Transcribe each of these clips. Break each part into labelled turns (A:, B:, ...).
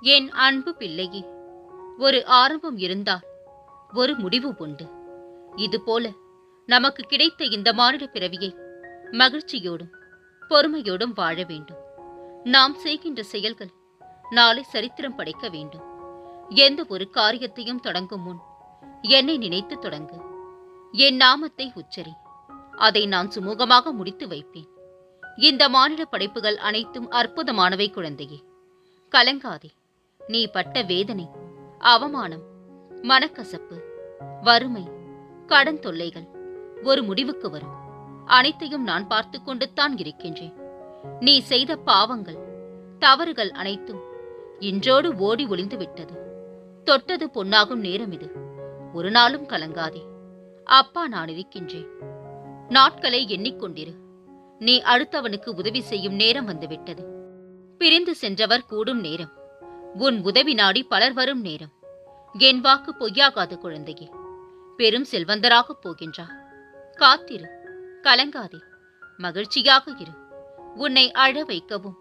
A: என் அன்பு பிள்ளையே ஒரு ஆரம்பம் இருந்தால் ஒரு முடிவு உண்டு. இதுபோல நமக்கு கிடைத்த இந்த மானிட பிறவியை மகிழ்ச்சியோடும் பொறுமையோடும் வாழ வேண்டும். நாம் செய்கின்ற செயல்கள் நாளை சரித்திரம் படைக்க வேண்டும். எந்த ஒரு காரியத்தையும் தொடங்கும் முன் என்னை நினைத்து தொடங்கு. என் நாமத்தை உச்சரி அதை நான் சுமூகமாக முடித்து வைப்பேன். இந்த மானிட படைப்புகள் அனைத்தும் அற்புதமானவை குழந்தையே. கலங்காதே. நீ பட்ட வேதனை அவமானம் மனக்கசப்பு வறுமை கடன் தொல்லைகள் ஒரு முடிவுக்கு வரும். அனைத்தையும் நான் பார்த்து கொண்டுத்தான் இருக்கின்றேன். நீ செய்த பாவங்கள் தவறுகள் அனைத்தும் இன்றோடு ஓடி ஒளிந்து விட்டது. தொட்டது பொன்னாகும் நேரம் இது. ஒரு நாளும் கலங்காதே. அப்பா நான் இருக்கின்றேன். நாட்களை எண்ணிக்கொண்டிரு. நீ அடுத்தவனுக்கு உதவி செய்யும் நேரம் வந்துவிட்டது பிரிந்து சென்றவர் கூடும் நேரம். உன் உதவி நாடி பலர் வரும் நேரம். என் வாக்கு பொய்யாகாது குழந்தையே. பெரும் செல்வந்தராகப் போகின்றார் காத்திரு கலங்காதே. மகிழ்ச்சியாக இரு. உன்னை அழ வைக்கவும்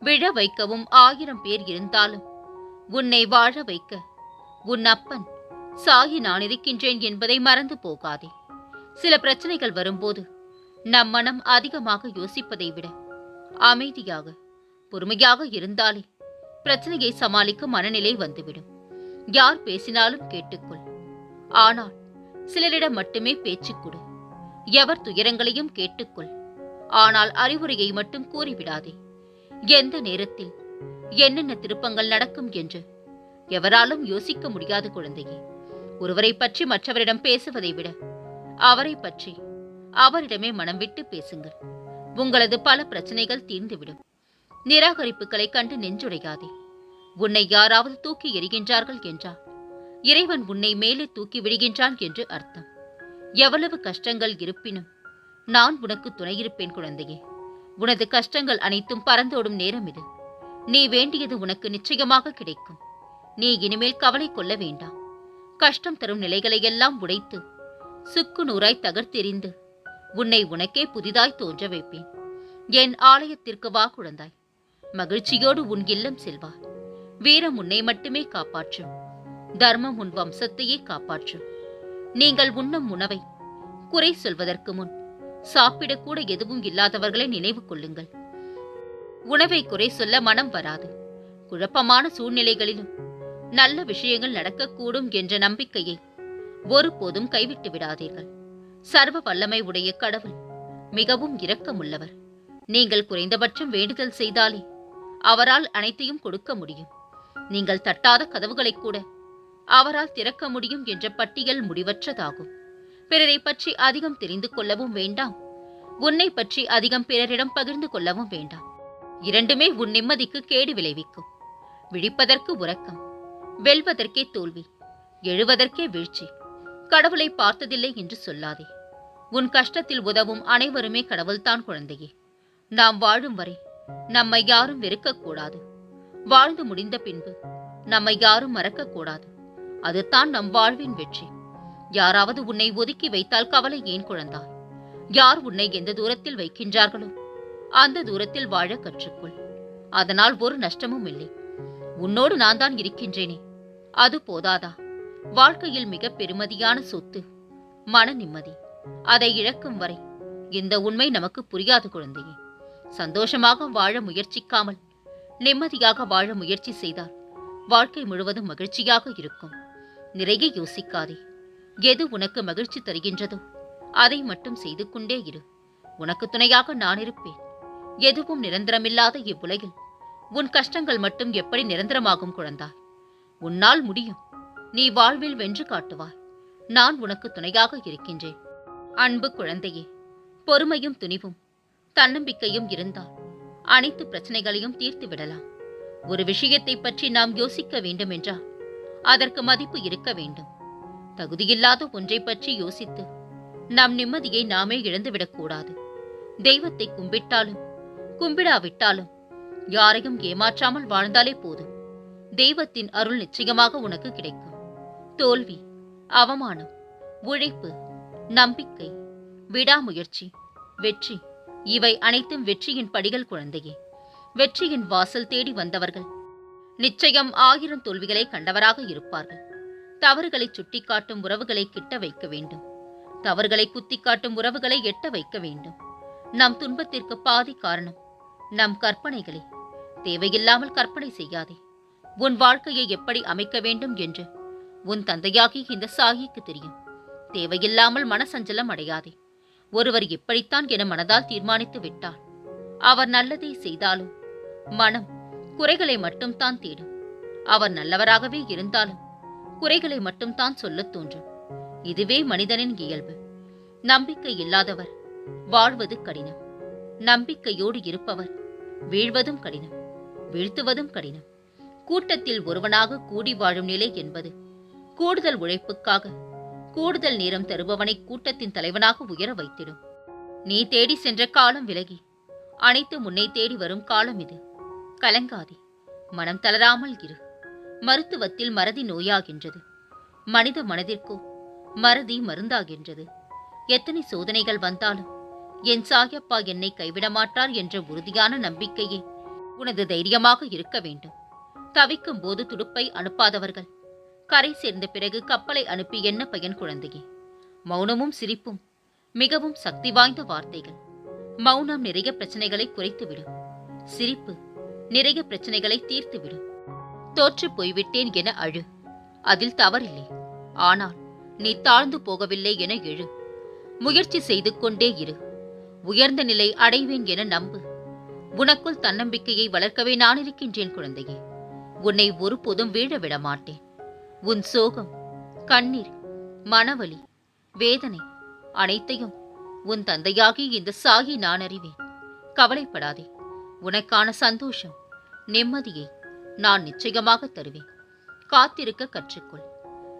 A: விழ வைக்கவும் ஆயிரம் பேர் இருந்தாலும் உன்னை வாழ வைக்க உன் அப்பன் சாகி நான் இருக்கின்றேன் என்பதை மறந்து போகாதே. சில பிரச்சனைகள் வரும்போது நம் மனம் அதிகமாக யோசிப்பதை விட அமைதியாக பொறுமையாக இருந்தாலே பிரச்சனையை சமாளிக்கும் மனநிலை வந்துவிடும். யார் பேசினாலும் கேட்டுக்கொள். ஆனால் சிலரிடம் மட்டுமே பேச்சு கொடு. எவர் துயரங்களையும் கேட்டுக்கொள். ஆனால் அறிவுரையை மட்டும் கூறிவிடாதே. எந்த நேரத்தில் என்னென்ன திருப்பங்கள் நடக்கும் என்று எவராலும் யோசிக்க முடியாத குழந்தையே. ஒருவரை பற்றி மற்றவரிடம் பேசுவதை விட அவரை பற்றி அவரிடமே மனம் விட்டு பேசுங்கள். உங்களது பல பிரச்சனைகள் தீர்ந்துவிடும். நிராகரிப்புகளை கண்டு நெஞ்சுடையாதே. உன்னை யாராவது தூக்கி எறிகின்றார்கள் என்றால் இறைவன் உன்னை மேலே தூக்கி விடுகின்றான் என்று அர்த்தம். எவ்வளவு கஷ்டங்கள் இருப்பினும் நான் உனக்கு துணையிருப்பேன் குழந்தையே. உனது கஷ்டங்கள் அனைத்தும் பறந்தோடும் நேரம் இது. நீ வேண்டியது உனக்கு நிச்சயமாக கிடைக்கும். நீ இனிமேல் கவலை கொள்ள வேண்டாம். கஷ்டம் தரும் நிலைகளையெல்லாம் உடைத்து சுக்கு நூறாய் தகர்த்தெறிந்து உன்னை உனக்கே புதிதாய் தோன்ற வைப்பேன். என் ஆலயத்திற்கு வா குழந்தாய். மகிழ்ச்சியோடு உன் இல்லம் செல்வா. வீரம் உன்னை மட்டுமே காப்பாற்றும். தர்மம் உன் வம்சத்தையே காப்பாற்றும். நீங்கள் உண்ணும் உணவை குறை சொல்வதற்கு முன் சாப்பிடக்கூட எதுவும் இல்லாதவர்களை நினைவு கொள்ளுங்கள். உணவை குறை சொல்ல மனம் வராது. குழப்பமான சூழ்நிலைகளிலும் நல்ல விஷயங்கள் நடக்கக்கூடும் என்ற நம்பிக்கையை ஒருபோதும் கைவிட்டு விடாதீர்கள். சர்வ வல்லமை உடைய கடவுள் மிகவும் இரக்கமுள்ளவர். நீங்கள் குறைந்தபட்சம் வேண்டுதல் செய்தாலே அவரால் அனைத்தையும் கொடுக்க முடியும். நீங்கள் தட்டாத கதவுகளை கூட அவரால் திறக்க முடியும் என்ற பட்டியல் முடிவற்றதாகும். பிறரை பற்றி அதிகம் தெரிந்து கொள்ளவும் வேண்டாம். உன்னை பற்றி அதிகம் பிறரிடம் பகிர்ந்து கொள்ளவும் வேண்டாம். இரண்டுமே உன் நிம்மதிக்கு கேடு விளைவிக்கும். விழிப்பதற்கு உறக்கம் வெல்வதற்கே தோல்வி எழுவதற்கே வீழ்ச்சி. கடவுளை பார்த்ததில்லை என்று சொல்லாதே. உன் கஷ்டத்தில் உதவும் அனைவருமே கடவுள்தான் குழந்தையே. நாம் வாழும் வரை நம்மை யாரும் வெறுக்கக்கூடாது. வாழ்ந்து முடிந்த பின்பு நம்மை யாரும் மறக்கக்கூடாது. அதுதான் நம் வாழ்வின் வெற்றி. யாராவது உன்னை ஒதுக்கி வைத்தால் கவலை ஏன் குழந்தாய்? யார் உன்னை எந்த தூரத்தில் வைக்கின்றார்களோ அந்த தூரத்தில் வாழ கற்றுக்கொள். அதனால் ஒரு நஷ்டமும் இல்லை. உன்னோடு நான் தான் இருக்கின்றேனே. அது போதாதா? வாழ்க்கையில் மிக பெருமதியான சொத்து மன நிம்மதி அதை இழக்கும் வரை இந்த உண்மை நமக்கு புரியாது குழந்தையே. சந்தோஷமாக வாழ முயற்சிக்காமல் நிம்மதியாக வாழ முயற்சி செய்தால் வாழ்க்கை முழுவதும் மகிழ்ச்சியாக இருக்கும். நிறைய யோசிக்காதே எது உனக்கு மகிழ்ச்சி தருகின்றதோ அதை மட்டும் செய்து கொண்டே இரு. உனக்கு துணையாக நான் இருப்பேன். எதுவும் நிரந்தரமில்லாத இவ்வுலகில் உன் கஷ்டங்கள் மட்டும் எப்படி நிரந்தரமாகும் குழந்தாய் உன்னால் முடியும். நீ வாழ்வில் வென்று காட்டுவாய். நான் உனக்கு துணையாக இருக்கின்றேன். அன்பு குழந்தையே பொறுமையும் துணிவும் தன்னம்பிக்கையும் இருந்தால் அனைத்து பிரச்சனைகளையும் தீர்த்து விடலாம். ஒரு விஷயத்தை பற்றி நாம் யோசிக்க வேண்டும் என்றால் அதற்கு மதிப்பு இருக்க வேண்டும். தகுதியில்லாத ஒன்றை பற்றி யோசித்து நம் நிம்மதியை நாமே இழந்துவிடக்கூடாது தெய்வத்தை கும்பிட்டாலும் கும்பிடாவிட்டாலும் யாரையும் ஏமாற்றாமல் வாழ்ந்தாலே போதும். தெய்வத்தின் அருள் நிச்சயமாக உனக்கு கிடைக்கும். தோல்வி அவமானம் உழைப்பு நம்பிக்கை விடாமுயற்சி வெற்றி இவை அனைத்தும் வெற்றியின் படிகள் குழந்தையே. வெற்றியின் வாசல் தேடி வந்தவர்கள். நிச்சயம் ஆயிரம் தோல்விகளை கண்டவராக இருப்பார்கள். தவறுகளை சுட்டிக்காட்டும் உறவுகளை கிட்ட வைக்க வேண்டும். தவறுகளை குத்திக்காட்டும் உறவுகளை எட்ட வைக்க வேண்டும். நம் துன்பத்திற்கு பாதி காரணம் நம் கற்பனைகளே. தேவையில்லாமல் கற்பனை செய்யாதே. உன் வாழ்க்கையை எப்படி அமைக்க வேண்டும் என்று உன் தந்தையாகி இந்த சாகிக்கு தெரியும். தேவையில்லாமல் மனசஞ்சலம் அடையாதே. ஒருவர் இப்படித்தான் என மனதால் தீர்மானித்து விட்டான். அவர் நல்லதை செய்தாலும் மனம் குறைகளை மட்டும் தான் தேடும். அவர் நல்லவராகவே இருந்தாலும் குறைகளை மட்டும் தான் சொல்லத் தோன்றும். இதுவே மனிதனின் இயல்பு. நம்பிக்கை இல்லாதவர் வாழ்வது கடினம். நம்பிக்கையோடு இருப்பவர் வீழ்வதும் கடினம். வீழ்த்துவதும் கடினம். கூட்டத்தில் ஒருவனாக கூடி வாழும் நிலை என்பது கூடுதல் உழைப்புக்காக கூடுதல் நேரம் தருபவனை கூட்டத்தின் தலைவனாக உயர வைத்திடும். நீ தேடி சென்ற காலம் விலகி. அனைத்து முன்னை தேடி வரும் காலம் இது. கலங்காதே. மனம் தளராமல் இரு. மருத்துவத்தில் மறதி நோயாகின்றது. மனித மனதிற்கோ மறதி மருந்தாகின்றது. எத்தனை சோதனைகள் வந்தாலும் என் சாயப்பா என்னை கைவிட மாட்டார் என்ற உறுதியான நம்பிக்கையே உனது தைரியமாக இருக்க வேண்டும். தவிக்கும் போது துடுப்பை அனுப்பாதவர்கள் கரை சேர்ந்த பிறகு கப்பலை அனுப்பி என்ன பயன் குழந்தையே? மௌனமும் சிரிப்பும் மிகவும் சக்தி வாய்ந்த வார்த்தைகள். மௌனம் நிறைய பிரச்சனைகளை குறைத்துவிடும். சிரிப்பு நிறைய பிரச்சனைகளை தீர்த்துவிடும். தோற்று போய்விட்டேன் என அழு. அதில் தவறில்லை. ஆனால் நீ தாழ்ந்து போகவில்லை என எழு. முயற்சி செய்து கொண்டே இரு. உயர்ந்த நிலை அடைவேன் என நம்பு. உனக்குள் தன்னம்பிக்கையை வளர்க்கவே நான் இருக்கின்றேன் குழந்தையே. உன்னை ஒருபோதும் வீழ விட மாட்டேன் உன் சோகம் கண்ணீர் மனவலி வேதனை அனைத்தையும் உன் தந்தையாகி இந்த சாகி நான் அறிவேன். கவலைப்படாதே உனக்கான சந்தோஷம் நிம்மதியை நான் நிச்சயமாக தருவேன். காத்திருக்க கற்றுக்கொள்.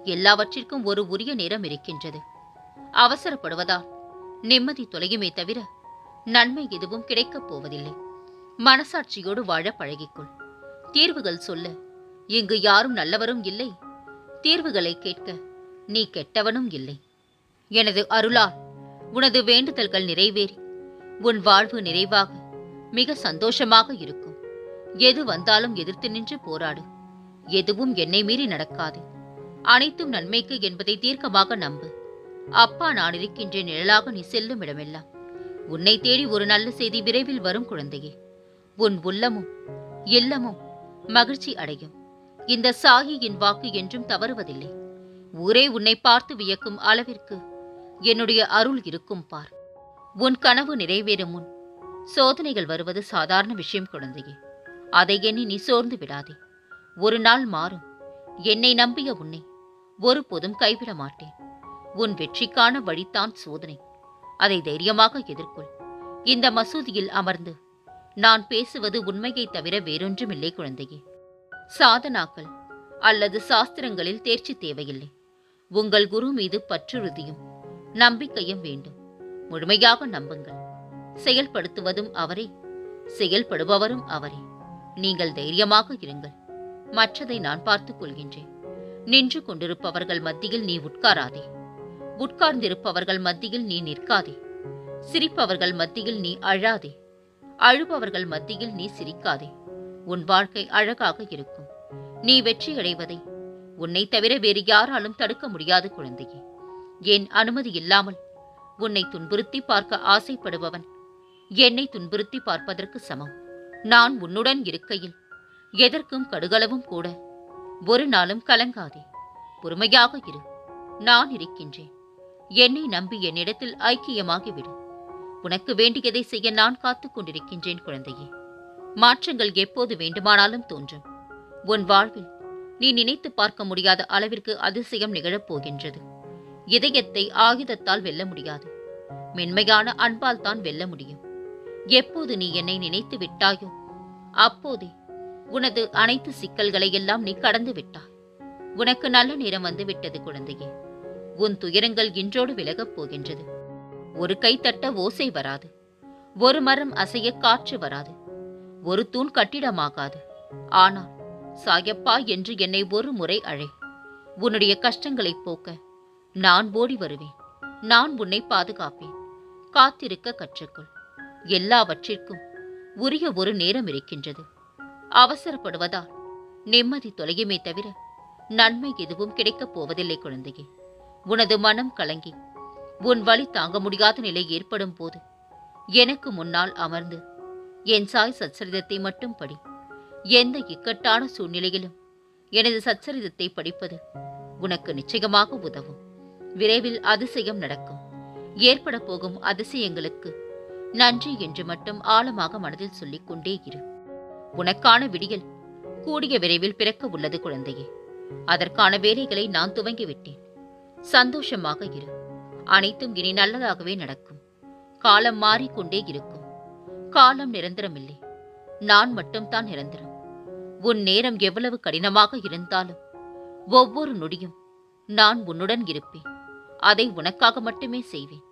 A: எல்லாவற்றிற்கும் ஒரு உரிய நேரம் இருக்கின்றது. அவசரப்படுவதால் நிம்மதி தொலையுமே தவிர நன்மை எதுவும் கிடைக்கப் போவதில்லை. மனசாட்சியோடு வாழ பழகிக்கொள். தீர்வுகள் சொல்ல இங்கு யாரும் நல்லவரும் இல்லை. தீர்வுகளை கேட்க நீ கெட்டவனும் இல்லை. எனது அருளால் உனது வேண்டுதல்கள் நிறைவேறி உன் வாழ்வு நிறைவாக மிக சந்தோஷமாக இருக்கும். எது வந்தாலும் எதிர்த்து நின்று போராடு. எதுவும் என்னை மீறி நடக்காது. அனைத்தும் நன்மைக்கு என்பதை தீர்க்கமாக நம்பு. அப்பா நான் இருக்கின்ற நிழலாக நீ செல்லும் இடமெல்லாம். உன்னை தேடி ஒரு நல்ல செய்தி விரைவில் வரும் குழந்தையே. உன் உள்ளமும் இல்லமும் மகிழ்ச்சி அடையும். இந்த சாகியின் வாக்கு என்றும் தவறுவதில்லை. ஊரே உன்னை பார்த்து வியக்கும் அளவிற்கு என்னுடைய அருள் இருக்கும் பார். உன் கனவு நிறைவேறும் முன் சோதனைகள் வருவது சாதாரண விஷயம் குழந்தையே. அதை எண்ணி நீ சோர்ந்து விடாதே. ஒரு நாள் மாறும். என்னை நம்பிய உன்னை ஒருபோதும் கைவிட மாட்டேன். உன் வெற்றிக்கான வழித்தான் சோதனை. அதை தைரியமாக எதிர்கொள். இந்த மசூதியில் அமர்ந்து நான் பேசுவது உண்மையை தவிர வேறொன்றுமில்லை குழந்தையே. சாதனாக்கள் அல்லது சாஸ்திரங்களில் தேர்ச்சி தேவையில்லை. உங்கள் குரு மீது பற்றுறுதியும் நம்பிக்கையும் வேண்டும். முழுமையாக நம்புங்கள். செயல்படுத்துவதும் அவரே. செயல்படுபவரும் அவரே. நீங்கள் தைரியமாக இருங்கள். மற்றதை நான் பார்த்துக் கொள்கின்றேன். நின்று கொண்டிருப்பவர்கள் மத்தியில் நீ உட்காராதே. உட்கார்ந்திருப்பவர்கள் மத்தியில் நீ நிற்காதே. சிரிப்பவர்கள் மத்தியில் நீ அழாதே. அழுபவர்கள் மத்தியில் நீ சிரிக்காதே. உன் வாழ்க்கை அழகாக இருக்கும். நீ வெற்றியடைவதை உன்னை தவிர வேறு யாராலும் தடுக்க முடியாது குழந்தையே. என் அனுமதி இல்லாமல் உன்னை துன்புறுத்தி பார்க்க ஆசைப்படுபவன் என்னை துன்புறுத்தி பார்ப்பதற்கு சமம். நான் உன்னுடன் இருக்கையில் எதற்கும் கடுகளவும் கூட ஒரு நாளும் கலங்காதே. பொறுமையாக இரு. நான் இருக்கின்றேன். என்னை நம்பி என்னிடத்தில் ஐக்கியமாகிவிடு. உனக்கு வேண்டியதை செய்ய நான் காத்துக் கொண்டிருக்கின்றேன் குழந்தையே. மாற்றங்கள் எப்போது வேண்டுமானாலும் தோன்றும். உன் வாழ்வில் நீ நினைத்து பார்க்க முடியாத அளவிற்கு அதிசயம் நிகழப் போகின்றது இதயத்தை ஆயுதத்தால் வெல்ல முடியாது. மென்மையான அன்பால் தான் வெல்ல முடியும். எப்போது நீ என்னை நினைத்து விட்டாயோ அப்போதே உனது அனைத்து சிக்கல்களை எல்லாம் நீ கடந்து விட்டாய். உனக்கு நல்ல நேரம் வந்து விட்டது குழந்தையே. உன் துயரங்கள் இன்றோடு விலகப் போகின்றது. ஒரு கை தட்ட ஓசை வராது. ஒரு மரம் அசைய காற்று வராது. ஒரு தூண் கட்டிடமாகாது. ஆனால் சாயப்பா என்று என்னை ஒரு முறை அழை. உன்னுடைய கஷ்டங்களைப் போக்க நான் ஓடி வருவேன். நான் உன்னை பாதுகாப்பேன். காத்திருக்க கற்றுக்கொள். எல்லாவற்றிற்கும் உரிய ஒரு நேரம் இருக்கின்றது. அவசரப்படுவதால் நிம்மதி தொலையுமே தவிர நன்மை எதுவும் கிடைக்கப் போவதில்லை குழந்தையே. உனது மனம் கலங்கி உன் வழி தாங்க முடியாத நிலை ஏற்படும் போது எனக்கு முன்னால் அமர்ந்து என் சாய் சச்சரிதத்தை மட்டும் படி. எந்த இக்கட்டான சூழ்நிலையிலும் எனது சச்சரிதத்தை படிப்பது உனக்கு நிச்சயமாக உதவும். விரைவில் அதிசயம் நடக்கும். ஏற்பட போகும் அதிசயங்களுக்கு நன்றி என்று மட்டும் ஆழமாக மனதில் சொல்லிக் கொண்டே இரு. உனக்கான விடியல் கூடிய விரைவில் பிறக்க உள்ளது குழந்தையே. அதற்கான வேலைகளை நான் துவங்கிவிட்டேன். சந்தோஷமாக இரு. அனைத்தும் இனி நல்லதாகவே நடக்கும். காலம் மாறிக்கொண்டே இருக்கும். காலம் நிரந்தரமில்லை. நான் மட்டும்தான் நிரந்தரம். உன் நேரம் எவ்வளவு கடினமாக இருந்தாலும் ஒவ்வொரு நொடியும் நான் உன்னுடன் இருப்பேன். அதை உனக்காக மட்டுமே செய்வேன்.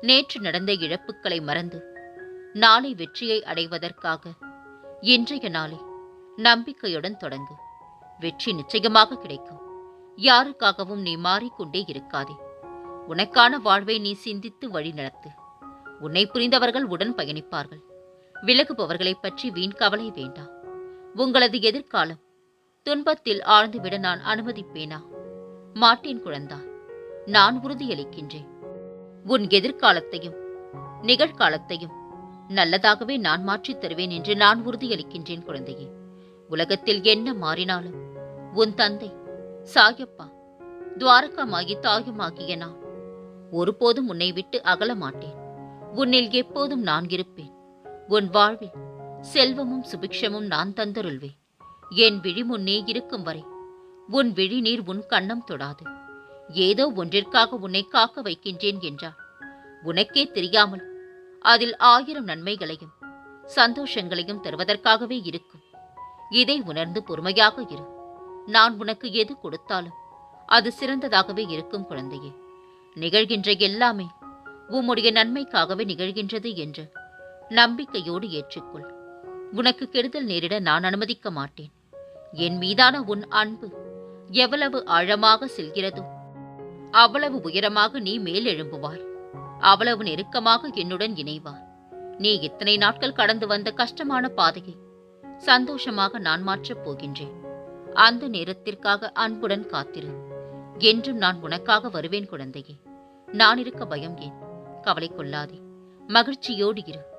A: நேற்று நடந்த இழப்புக்களை மறந்து நாளை வெற்றியை அடைவதற்காக இன்றைய நாளை நம்பிக்கையுடன் தொடங்கு. வெற்றி நிச்சயமாக கிடைக்கும். யாருக்காகவும் நீ மாறிக்கொண்டே இருக்காதே. உனக்கான வாழ்வை நீ சிந்தித்து வழி நடத்து. உன்னை புரிந்தவர்கள் உடன் பயணிப்பார்கள். விலகுபவர்களைப் பற்றி வீண் கவலை வேண்டாம் உங்களது எதிர்காலம் துன்பத்தில் ஆழ்ந்துவிட நான் அனுமதிப்பேனா? மாட்டேன் குழந்தாய் நான் உறுதியளிக்கின்றேன். உன் எதிர்காலத்தையும் நிகழ்காலத்தையும் நல்லதாகவே நான் மாற்றித் தருவேன் என்று நான் உறுதியளிக்கின்றேன் குழந்தையே. உலகத்தில் என்ன மாறினாலும் உன் தந்தை சாயப்பா துவாரகமாகி தாயுமாகிய நான் ஒருபோதும் உன்னை விட்டு அகல மாட்டேன். உன்னில் எப்போதும் நான் இருப்பேன். உன் வாழ்வில் செல்வமும் சுபிக்ஷமும் நான் தந்தருள்வேன். என் விழி முன்னே இருக்கும் வரை உன் விழி நீர் உன் கண்ணம் தொடாது. ஏதோ ஒன்றிற்காக உன்னை காக்க வைக்கின்றேன் என்றார் உனக்கே தெரியாமல் அதில் ஆயிரம் நன்மைகளையும் சந்தோஷங்களையும் தருவதற்காகவே இருக்கும். இதை உணர்ந்து பொறுமையாக இரு. நான் உனக்கு எது கொடுத்தாலும் அது சிறந்ததாகவே இருக்கும் குழந்தையே. நிகழ்கின்ற எல்லாமே உம்முடைய நன்மைக்காகவே நிகழ்கின்றது என்று நம்பிக்கையோடு ஏற்றுக்கொள். உனக்கு கெடுதல் நேரிட நான் அனுமதிக்க மாட்டேன். என் மீதான உன் அன்பு எவ்வளவு ஆழமாக செல்கிறதோ அவ்வளவு உயரமாக நீ மேலெழும்புவாய் அவ்வளவு நெருக்கமாக என்னுடன் இணைவார் நீ இத்தனை நாட்கள் கடந்து வந்த கஷ்டமான பாதையை சந்தோஷமாக நான் மாற்றப் போகின்றேன். அந்த நேரத்திற்காக அன்புடன் காத்திரு. என்றும் நான் உனக்காக வருவேன் குழந்தையே. நான் இருக்க பயம் ஏன்? கவலை கொள்ளாதே. மகிழ்ச்சியோடு இரு.